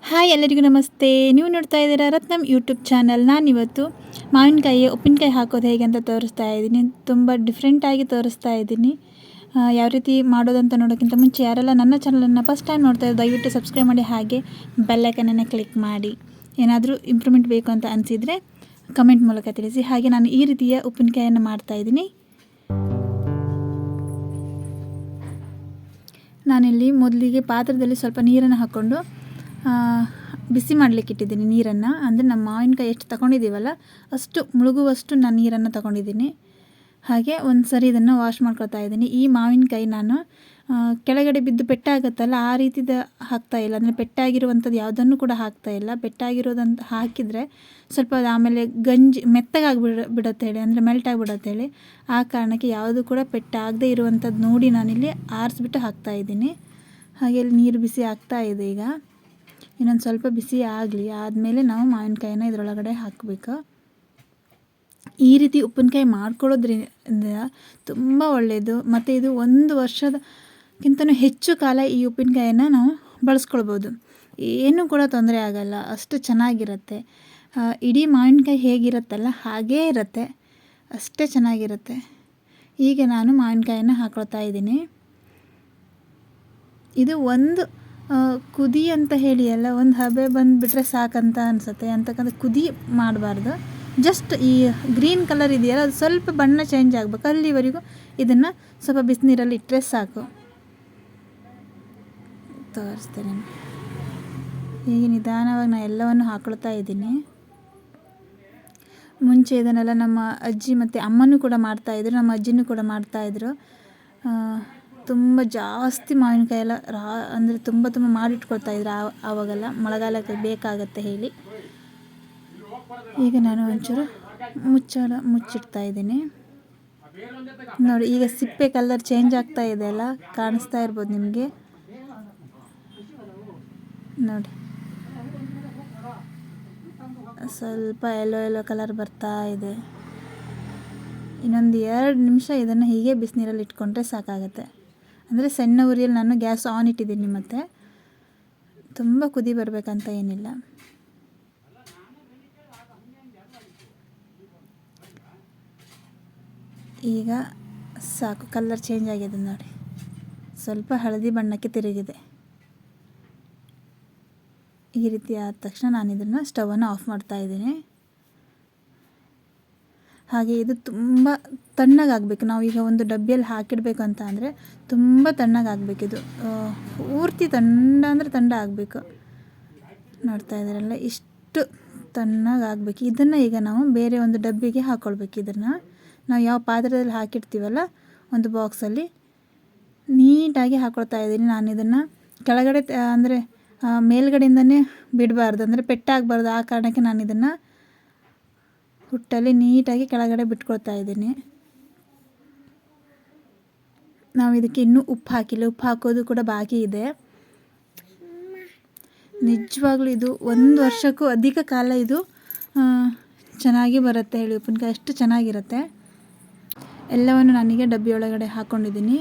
Hi, ಎಲ್ಲರಿಗೂ ನಮಸ್ತೆ. ನೀವು ನೋಡ್ತಾ ಇದ್ದೀರಾ ರತ್ನಮ್ ಯೂಟ್ಯೂಬ್ ಚಾನಲ್. ನಾನಿವತ್ತು ಮಾವಿನಕಾಯಿ ಉಪ್ಪಿನಕಾಯಿ ಹಾಕೋದು ಹೇಗೆ ಅಂತ ತೋರಿಸ್ತಾ ಇದ್ದೀನಿ. ತುಂಬ ಡಿಫ್ರೆಂಟಾಗಿ ತೋರಿಸ್ತಾ ಇದ್ದೀನಿ. ಯಾವ ರೀತಿ ಮಾಡೋದಂತ ನೋಡೋಕ್ಕಿಂತ ಮುಂಚೆ ಯಾರೆಲ್ಲ ನನ್ನ ಚಾನಲನ್ನು ಫಸ್ಟ್ ಟೈಮ್ ನೋಡ್ತಾ ಇದ್ದಾರೆ ದಯವಿಟ್ಟು ಸಬ್ಸ್ಕ್ರೈಬ್ ಮಾಡಿ, ಹಾಗೆ ಬೆಲ್ಲೈಕನನ್ನು ಕ್ಲಿಕ್ ಮಾಡಿ. ಏನಾದರೂ ಇಂಪ್ರೂವ್ಮೆಂಟ್ ಬೇಕು ಅಂತ ಅನಿಸಿದರೆ ಕಮೆಂಟ್ ಮೂಲಕ ತಿಳಿಸಿ. ಹಾಗೆ ನಾನು ಈ ರೀತಿಯ ಉಪ್ಪಿನಕಾಯಿಯನ್ನು ಮಾಡ್ತಾ ಇದ್ದೀನಿ. ನಾನಿಲ್ಲಿ ಮೊದಲಿಗೆ ಪಾತ್ರದಲ್ಲಿ ಸ್ವಲ್ಪ ನೀರನ್ನು ಹಾಕ್ಕೊಂಡು ಬಿಸಿ ಮಾಡಲಿಕ್ಕೆ ಇಟ್ಟಿದ್ದೀನಿ ನೀರನ್ನು. ಅಂದರೆ ನಮ್ಮ ಮಾವಿನಕಾಯಿ ಎಷ್ಟು ತಗೊಂಡಿದ್ದೀವಲ್ಲ, ಅಷ್ಟು ಮುಳುಗುವಷ್ಟು ನಾನು ನೀರನ್ನು ತಗೊಂಡಿದ್ದೀನಿ. ಹಾಗೆ ಒಂದು ಸರಿ ಇದನ್ನು ವಾಶ್ ಮಾಡ್ಕೊಳ್ತಾ ಇದ್ದೀನಿ. ಈ ಮಾವಿನಕಾಯಿ ನಾನು ಕೆಳಗಡೆ ಬಿದ್ದು ಪೆಟ್ಟಾಗುತ್ತಲ್ಲ, ಆ ರೀತಿದ ಹಾಕ್ತಾ ಇಲ್ಲ. ಅಂದರೆ ಪೆಟ್ಟಾಗಿರುವಂಥದ್ದು ಯಾವುದನ್ನು ಕೂಡ ಹಾಕ್ತಾ ಇಲ್ಲ. ಪೆಟ್ಟಾಗಿರೋದಂತ ಹಾಕಿದರೆ ಸ್ವಲ್ಪ ಅದು ಆಮೇಲೆ ಗಂಜಿ ಮೆತ್ತಗಾಗಿ ಬಿಡ ಬಿಡತ್ತೆ ಹೇಳಿ. ಅಂದರೆ ಮೆಲ್ಟ್ ಆಗಿಬಿಡತ್ತೆ ಹೇಳಿ. ಆ ಕಾರಣಕ್ಕೆ ಯಾವುದು ಕೂಡ ಪೆಟ್ಟಾಗದೇ ಇರುವಂಥದ್ದು ನೋಡಿ ನಾನಿಲ್ಲಿ ಆರಿಸ್ಬಿಟ್ಟು ಹಾಕ್ತಾ ಇದ್ದೀನಿ. ಹಾಗೆ ಇಲ್ಲಿ ನೀರು ಬಿಸಿ ಆಗ್ತಾ ಇದೆ ಈಗ. ಇನ್ನೊಂದು ಸ್ವಲ್ಪ ಬಿಸಿ ಆಗಲಿ, ಆದಮೇಲೆ ನಾವು ಮಾವಿನಕಾಯಿನ ಇದರೊಳಗಡೆ ಹಾಕಬೇಕು. ಈ ರೀತಿ ಉಪ್ಪಿನಕಾಯಿ ಮಾಡ್ಕೊಳ್ಳೋದ್ರಿಂದ ತುಂಬ ಒಳ್ಳೆಯದು ಮತ್ತು ಇದು ಒಂದು ವರ್ಷದಕ್ಕಿಂತನೂ ಹೆಚ್ಚು ಕಾಲ ಈ ಉಪ್ಪಿನಕಾಯಿನ ನಾವು ಬಳಸ್ಕೊಳ್ಬೋದು. ಏನೂ ಕೂಡ ತೊಂದರೆ ಆಗಲ್ಲ, ಅಷ್ಟು ಚೆನ್ನಾಗಿರುತ್ತೆ. ಇಡೀ ಮಾವಿನಕಾಯಿ ಹೇಗಿರುತ್ತಲ್ಲ, ಹಾಗೇ ಇರುತ್ತೆ. ಅಷ್ಟೇ ಚೆನ್ನಾಗಿರುತ್ತೆ. ಈಗ ನಾನು ಮಾವಿನಕಾಯಿನ ಹಾಕೊಳ್ತಾ ಇದ್ದೀನಿ. ಇದು ಒಂದು ಕುದಿ ಅಂತ ಹೇಳಿ ಅಲ್ಲ, ಒಂದು ಹಬೆ ಬಂದುಬಿಟ್ರೆ ಸಾಕಂತ ಅನಿಸುತ್ತೆ. ಅಂತಕ್ಕಂಥ ಕುದಿ ಮಾಡಬಾರ್ದು. ಜಸ್ಟ್ ಈ ಗ್ರೀನ್ ಕಲರ್ ಇದೆಯಲ್ಲ, ಅದು ಸ್ವಲ್ಪ ಬಣ್ಣ ಚೇಂಜ್ ಆಗಬೇಕು. ಅಲ್ಲಿವರೆಗೂ ಇದನ್ನು ಸ್ವಲ್ಪ ಬಿಸಿನೀರಲ್ಲಿ ಇಟ್ಟರೆ ಸಾಕು. ತೋರಿಸ್ತೇನೆ. ಈಗ ನಿಧಾನವಾಗಿ ನಾನು ಎಲ್ಲವನ್ನು ಹಾಕೊಳ್ತಾ ಇದ್ದೀನಿ. ಮುಂಚೆ ಇದನ್ನೆಲ್ಲ ನಮ್ಮ ಅಜ್ಜಿ ಮತ್ತು ಅಮ್ಮನೂ ಕೂಡ ಮಾಡ್ತಾಯಿದ್ರು ನಮ್ಮ ಅಜ್ಜಿನೂ ಕೂಡ ಮಾಡ್ತಾಯಿದ್ರು ತುಂಬ ಜಾಸ್ತಿ ಮಾವಿನಕಾಯಿ ಎಲ್ಲ ರಾ ಅಂದರೆ ತುಂಬ ತುಂಬ ಮಾಡಿಟ್ಕೊಳ್ತಾಯಿದ್ರು ಆ- ಆವಾಗೆಲ್ಲ ಮಳೆಗಾಲಕ್ಕೆ ಬೇಕಾಗತ್ತೆ ಹೇಳಿ. ಈಗ ನಾನು ಒಂಚೂರು ಮುಚ್ಚಳ ಮುಚ್ಚಿಡ್ತಾ ಇದ್ದೀನಿ. ನೋಡಿ, ಈಗ ಸಿಪ್ಪೆ ಕಲರ್ ಚೇಂಜ್ ಆಗ್ತಾ ಇದೆ ಅಲ್ಲ? ಕಾಣಿಸ್ತಾ ಇರ್ಬೋದು ನಿಮಗೆ? ನೋಡಿ. ಸ್ವಲ್ಪ ಎಲ್ಲೋ ಎಲ್ಲೋ ಕಲರ್ ಬರ್ತಾ ಇದೆ. ಇನ್ನೊಂದು ಎರಡು ನಿಮಿಷ ಇದನ್ನು ಹೀಗೆ ಬಿಸಿನೀರಲ್ಲಿ ಇಟ್ಕೊಂಡ್ರೆ ಸಾಕಾಗತ್ತೆ. ಅಂದರೆ ಸಣ್ಣ ಉರಿಯಲ್ಲಿ ನಾನು ಗ್ಯಾಸ್ ಆನ್ ಇಟ್ಟಿದ್ದೀನಿ ಮತ್ತೆ ತುಂಬ ಕುದಿ ಬರಬೇಕಂತ ಏನಿಲ್ಲ. ಈಗ ಸಾಕು ಕಲರ್ ಚೇಂಜ್ ಆಗಿದೆ ನೋಡಿ. ಸ್ವಲ್ಪ ಹಳದಿ ಬಣ್ಣಕ್ಕೆ ತಿರುಗಿದೆ. ಈ ರೀತಿ ಆದ ತಕ್ಷಣ ನಾನು ಇದನ್ನು ಸ್ಟವನ್ನು ಆಫ್ ಮಾಡ್ತಾ ಇದ್ದೀನಿ. ಹಾಗೆ ಇದು ತುಂಬ ತಣ್ಣಗಾಗಬೇಕು. ನಾವು ಈಗ ಒಂದು ಡಬ್ಬಿಯಲ್ಲಿ ಹಾಕಿಡಬೇಕು ಅಂತ ಅಂದರೆ ತುಂಬ ತಣ್ಣಗಾಗಬೇಕು ಇದು. ಪೂರ್ತಿ ತಂಡ ಅಂದರೆ ತಂಡ ಆಗಬೇಕು. ನೋಡ್ತಾ ಇದ್ದಾರಲ್ಲ, ಇಷ್ಟು ತಣ್ಣಗಾಗಬೇಕು. ಇದನ್ನು ಈಗ ನಾವು ಬೇರೆ ಒಂದು ಡಬ್ಬಿಗೆ ಹಾಕ್ಕೊಳ್ಬೇಕು ಇದನ್ನು ನಾವು ಯಾವ ಪಾತ್ರದಲ್ಲಿ ಹಾಕಿಡ್ತೀವಲ್ಲ, ಒಂದು ಬಾಕ್ಸಲ್ಲಿ ನೀಟಾಗಿ ಹಾಕ್ಕೊಳ್ತಾ ಇದ್ದೀನಿ ನಾನು ಇದನ್ನು. ಕೆಳಗಡೆ ಅಂದರೆ ಮೇಲ್ಗಡೆಯಿಂದನೇ ಬಿಡಬಾರ್ದು. ಅಂದರೆ ಪೆಟ್ಟಾಗಬಾರ್ದು. ಆ ಕಾರಣಕ್ಕೆ ನಾನು ಇದನ್ನು ಹುಟ್ಟಲ್ಲಿ ನೀಟಾಗಿ ಕೆಳಗಡೆ ಬಿಟ್ಕೊಳ್ತಾ ಇದ್ದೀನಿ. ನಾವು ಇದಕ್ಕೆ ಇನ್ನೂ ಉಪ್ಪು ಹಾಕಿಲ್ಲ. ಉಪ್ಪು ಹಾಕೋದು ಕೂಡ ಬಾಕಿ ಇದೆ. ನಿಜವಾಗ್ಲೂ ಇದು ಒಂದು ವರ್ಷಕ್ಕೂ ಅಧಿಕ ಕಾಲ ಇದು ಚೆನ್ನಾಗಿ ಬರುತ್ತೆ ಹೇಳಿ ಉಪ್ಪಿನಕಾಯಿ. ಅಷ್ಟು ಚೆನ್ನಾಗಿರುತ್ತೆ. ಎಲ್ಲವನ್ನು ನನಗೆ ಡಬ್ಬಿ ಒಳಗಡೆ ಹಾಕ್ಕೊಂಡಿದ್ದೀನಿ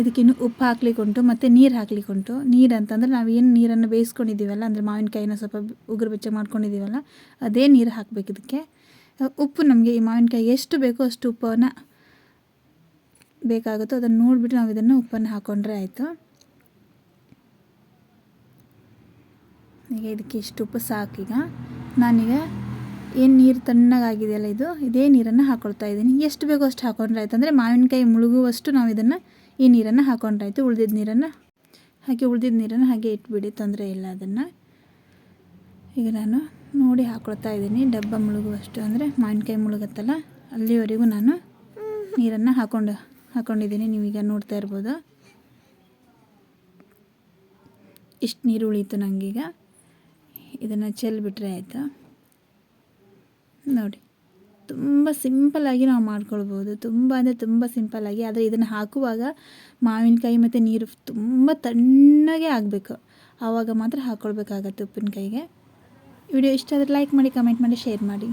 ಇದಕ್ಕೆ ಇನ್ನೂ ಉಪ್ಪು ಹಾಕ್ಲಿಕ್ಕೆ ಉಂಟು, ಮತ್ತು ನೀರು ಹಾಕ್ಲಿಕ್ಕೆ ಉಂಟು. ನೀರು ಅಂತಂದರೆ ನಾವು ಏನು ನೀರನ್ನು ಬೇಯಿಸ್ಕೊಂಡಿದ್ದೀವಲ್ಲ, ಅಂದರೆ ಮಾವಿನಕಾಯಿನ ಸ್ವಲ್ಪ ಉಗುರು ಬೆಚ್ಚ ಮಾಡ್ಕೊಂಡಿದ್ದೀವಲ್ಲ, ಅದೇ ನೀರು ಹಾಕಬೇಕು ಇದಕ್ಕೆ. ಉಪ್ಪು ನಮಗೆ ಈ ಮಾವಿನಕಾಯಿ ಎಷ್ಟು ಬೇಕೋ ಅಷ್ಟು ಉಪ್ಪನ್ನು ಬೇಕಾಗುತ್ತೋ ಅದನ್ನು ನೋಡಿಬಿಟ್ಟು ನಾವು ಇದನ್ನು ಉಪ್ಪನ್ನು ಹಾಕ್ಕೊಂಡ್ರೆ ಆಯಿತು. ಈಗ ಇದಕ್ಕೆ ಇಷ್ಟು ಉಪ್ಪು ಸಾಕೀಗ ನಾನೀಗ ಏನು ನೀರು ತಣ್ಣಗಾಗಿದೆಯಲ್ಲ ಇದು, ಇದೇ ನೀರನ್ನು ಹಾಕ್ಕೊಳ್ತಾ ಇದ್ದೀನಿ. ಎಷ್ಟು ಬೇಕೋ ಅಷ್ಟು ಹಾಕೊಂಡ್ರೆ ಆಯ್ತು. ಅಂದರೆ ಮಾವಿನಕಾಯಿ ಮುಳುಗುವಷ್ಟು ನಾವು ಇದನ್ನು ಈ ನೀರನ್ನು ಹಾಕೊಂಡ್ರೆ ಆಯಿತು. ಉಳಿದಿದ್ದ ನೀರನ್ನು, ಹಾಗೆ ಉಳಿದಿದ್ದ ನೀರನ್ನು ಹಾಗೆ ಇಟ್ಬಿಡಿ, ತೊಂದರೆ ಇಲ್ಲ ಅದನ್ನು. ಈಗ ನಾನು ನೋಡಿ ಹಾಕೊಳ್ತಾ ಇದ್ದೀನಿ. ಡಬ್ಬ ಮುಳುಗುವಷ್ಟು ಅಂದರೆ ಮಾವಿನಕಾಯಿ ಮುಳುಗತ್ತಲ್ಲ, ಅಲ್ಲಿವರೆಗೂ ನಾನು ನೀರನ್ನು ಹಾಕೊಂಡು, ಹಾಕೊಂಡಿದ್ದೀನಿ. ನೀವೀಗ ನೋಡ್ತಾ ಇರ್ಬೋದು. ಇಷ್ಟು ನೀರು ಉಳೀತು ನನಗೀಗ ಇದನ್ನು ಚೆಲ್ಬಿಟ್ರೆ ಆಯಿತು? ನೋಡಿ. ತುಂಬ ಸಿಂಪಲ್ಲಾಗಿ ನಾವು ಮಾಡ್ಕೊಳ್ಬೋದು. ತುಂಬ ಅಂದರೆ ತುಂಬ ಸಿಂಪಲ್ಲಾಗಿ ಆದರೆ ಇದನ್ನು ಹಾಕುವಾಗ ಮಾವಿನಕಾಯಿ ಮತ್ತು ನೀರು ತುಂಬ ತಣ್ಣಗೆ ಆಗಬೇಕು. ಆವಾಗ ಮಾತ್ರ ಹಾಕ್ಕೊಳ್ಬೇಕಾಗತ್ತೆ ಉಪ್ಪಿನಕಾಯಿಗೆ. ವಿಡಿಯೋ ಇಷ್ಟ ಆದರೆ ಲೈಕ್ ಮಾಡಿ ಕಮೆಂಟ್ ಮಾಡಿ ಶೇರ್ ಮಾಡಿ.